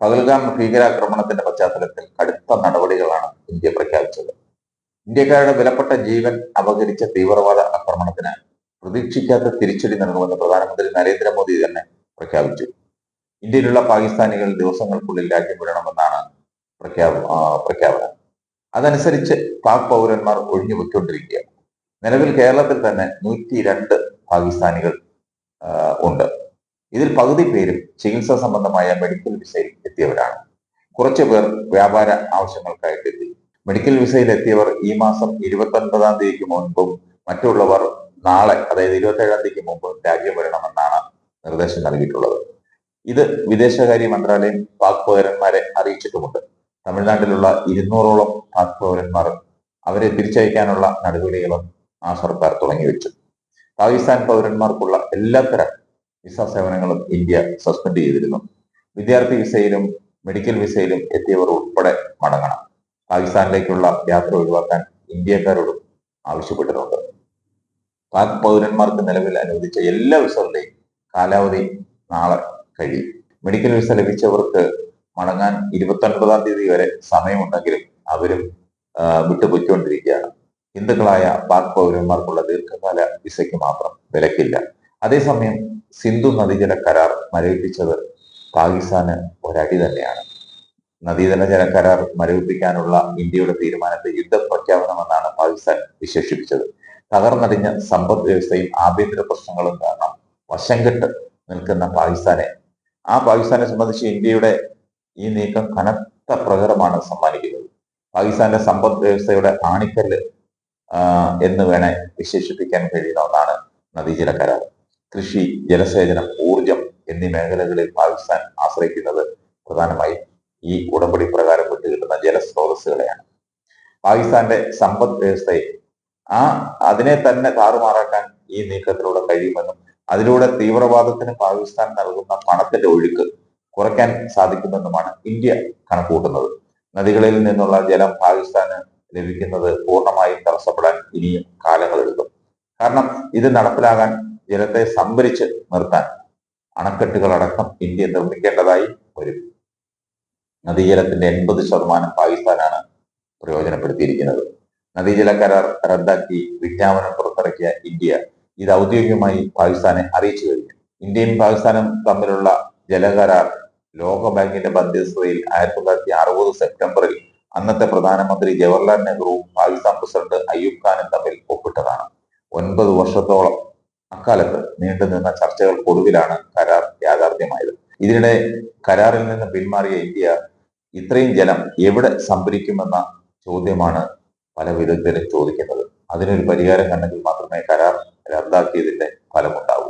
പകൽഗാം ഭീകരാക്രമണത്തിന്റെ പശ്ചാത്തലത്തിൽ കടുത്ത നടപടികളാണ് ഇന്ത്യ പ്രഖ്യാപിച്ചത്. ഇന്ത്യക്കാരുടെ വിലപ്പെട്ട ജീവൻ അപകരിച്ച തീവ്രവാദ ആക്രമണത്തിന് പ്രതീക്ഷിക്കാത്ത തിരിച്ചടി നൽകുമെന്ന് പ്രധാനമന്ത്രി നരേന്ദ്രമോദി തന്നെ പ്രഖ്യാപിച്ചു. ഇന്ത്യയിലുള്ള പാകിസ്ഥാനികൾ ദിവസങ്ങൾക്കുള്ളിൽ രാജ്യം വിടണമെന്നാണ് പ്രഖ്യാപ പ്രഖ്യാപനം. അതനുസരിച്ച് പാക് പൗരന്മാർ ഒഴിഞ്ഞു പൊയ്ക്കൊണ്ടിരിക്കുക നിലവിൽ കേരളത്തിൽ തന്നെ നൂറ്റി രണ്ട് പാകിസ്ഥാനികൾ ഉണ്ട്. ഇതിൽ പകുതി പേരും ചികിത്സാ സംബന്ധമായ മെഡിക്കൽ വിസയിൽ എത്തിയവരാണ്. കുറച്ചു പേർ വ്യാപാര ആവശ്യങ്ങൾക്കായിട്ട് എത്തി. മെഡിക്കൽ വിസയിൽ എത്തിയവർ ഈ മാസം ഇരുപത്തി ഒൻപതാം തീയതിക്ക് മുൻപും മറ്റുള്ളവർ നാളെ അതായത് ഇരുപത്തി ഏഴാം തീയതിക്ക് മുമ്പ് രാജ്യം വരണമെന്നാണ് നിർദ്ദേശം നൽകിയിട്ടുള്ളത്. ഇത് വിദേശകാര്യ മന്ത്രാലയം പാക് പൗരന്മാരെ അറിയിച്ചിട്ടുമുണ്ട്. തമിഴ്നാട്ടിലുള്ള ഇരുന്നൂറോളം പാക് പൗരന്മാർ അവരെ തിരിച്ചയക്കാനുള്ള നടപടികളും ആ സർക്കാർ തുടങ്ങിവെച്ചു. പാകിസ്ഥാൻ പൗരന്മാർക്കുള്ള എല്ലാത്തരം വിസ സേവനങ്ങളും ഇന്ത്യ സസ്പെൻഡ് ചെയ്തിരുന്നു. വിദ്യാർത്ഥി വിസയിലും മെഡിക്കൽ വിസയിലും എത്തിയവർ ഉൾപ്പെടെ മടങ്ങണം. പാകിസ്ഥാനിലേക്കുള്ള യാത്ര ഒഴിവാക്കാൻ ഇന്ത്യക്കാരോടും ആവശ്യപ്പെട്ടിട്ടുണ്ട്. പാക് പൗരന്മാർക്ക് നിലവിൽ അനുവദിച്ച എല്ലാ വിസകളുടെയും കാലാവധി നാളെ കഴിയും. മെഡിക്കൽ വിസ ലഭിച്ചവർക്ക് മടങ്ങാൻ ഇരുപത്തി ഒൻപതാം തീയതി വരെ സമയമുണ്ടെങ്കിലും അവരും വിട്ടുപോയിക്കൊണ്ടിരിക്കുകയാണ്. ഹിന്ദുക്കളായ പാക് പൗരന്മാർക്കുള്ള ദീർഘകാല വിസയ്ക്ക് മാത്രം വിലക്കില്ല. അതേസമയം സിന്ധു നദീജല കരാർ മരവിപ്പിച്ചത് പാകിസ്ഥാന് ഒരടി തന്നെയാണ്. നദീജല ജല മരവിപ്പിക്കാനുള്ള ഇന്ത്യയുടെ തീരുമാനത്തെ യുദ്ധപ്രഖ്യാപനമെന്നാണ് പാകിസ്ഥാൻ വിശേഷിപ്പിച്ചത്. തകർന്നടിഞ്ഞ സമ്പദ് വ്യവസ്ഥയും ആഭ്യന്തര പ്രശ്നങ്ങളും കാരണം വശം കെട്ട് നിൽക്കുന്ന പാകിസ്ഥാനെ. ആ പാകിസ്ഥാനെ സംബന്ധിച്ച് ഇന്ത്യയുടെ ഈ നീക്കം കനത്ത പ്രകടമാണ് സമ്മാനിക്കുന്നത്. പാകിസ്ഥാന്റെ സമ്പദ് വ്യവസ്ഥയുടെ ആണിക്കല്ല് എന്ന് വേണേ വിശേഷിപ്പിക്കാൻ കഴിയുന്ന ഒന്നാണ് നദീജല കരാർ കൃഷി ജലസേചനം ഊർജം എന്നീ മേഖലകളിൽ പാകിസ്ഥാൻ ആശ്രയിക്കുന്നത് പ്രധാനമായും ഈ ഉടമ്പടി പ്രകാരം വിട്ടുകിട്ടുന്ന ജലസ്രോതസ്സുകളെയാണ്. പാകിസ്ഥാന്റെ സമ്പദ് വ്യവസ്ഥയെ ആ അതിനെ തന്നെ താറുമാറാക്കാൻ ഈ നീക്കത്തിലൂടെ കഴിയുമെന്നും അതിലൂടെ തീവ്രവാദത്തിന് പാകിസ്ഥാൻ നൽകുന്ന പണത്തിന്റെ ഒഴുക്ക് കുറയ്ക്കാൻ സാധിക്കുമെന്നുമാണ് ഇന്ത്യ കണക്കുകൂട്ടുന്നത്. നദികളിൽ നിന്നുള്ള ജലം പാകിസ്ഥാന് ലഭിക്കുന്നത് പൂർണമായും തടസ്സപ്പെടാൻ ഇനിയും കാലങ്ങളെടുക്കും. കാരണം ഇത് നടപ്പിലാകാൻ ജലത്തെ സംഭരിച്ച് നിർത്താൻ അണക്കെട്ടുകളടക്കം ഇന്ത്യ നിർമ്മിക്കേണ്ടതായി വരും. നദീജലത്തിന്റെ എൺപത് ശതമാനം പാകിസ്ഥാനാണ് പ്രയോജനപ്പെടുത്തിയിരിക്കുന്നത്. നദീജല കരാർ റദ്ദാക്കി വിജ്ഞാപനം പുറത്തിറക്കിയ ഇന്ത്യ ഇത് ഔദ്യോഗികമായി പാകിസ്ഥാനെ അറിയിച്ചു കഴിഞ്ഞു. ഇന്ത്യയും പാകിസ്ഥാനും തമ്മിലുള്ള ജലകരാർ ലോകബാങ്കിന്റെ മധ്യസ്ഥതയിൽ ആയിരത്തി തൊള്ളായിരത്തി അറുപത് സെപ്റ്റംബറിൽ അന്നത്തെ പ്രധാനമന്ത്രി ജവഹർലാൽ നെഹ്റുവും പാകിസ്ഥാൻ പ്രസിഡന്റ് അയ്യൂബ് ഖാനും തമ്മിൽ ഒപ്പിട്ടതാണ്. ഒൻപത് വർഷത്തോളം അക്കാലത്ത് നീണ്ടുനിന്ന ചർച്ചകൾക്കൊടുവിലാണ് കരാർ യാഥാർത്ഥ്യമായത്. ഇതിനിടെ കരാറിൽ നിന്ന് പിന്മാറിയ ഇന്ത്യ ഇത്രയും ജലം എവിടെ സംഭരിക്കുമെന്ന ചോദ്യമാണ് പല വിദഗ്ധരും ചോദിക്കുന്നത്. അതിനൊരു പരിഹാരം കണ്ടെങ്കിൽ മാത്രമേ കരാർ റദ്ദാക്കിയതിന്റെ ഫലമുണ്ടാവൂ.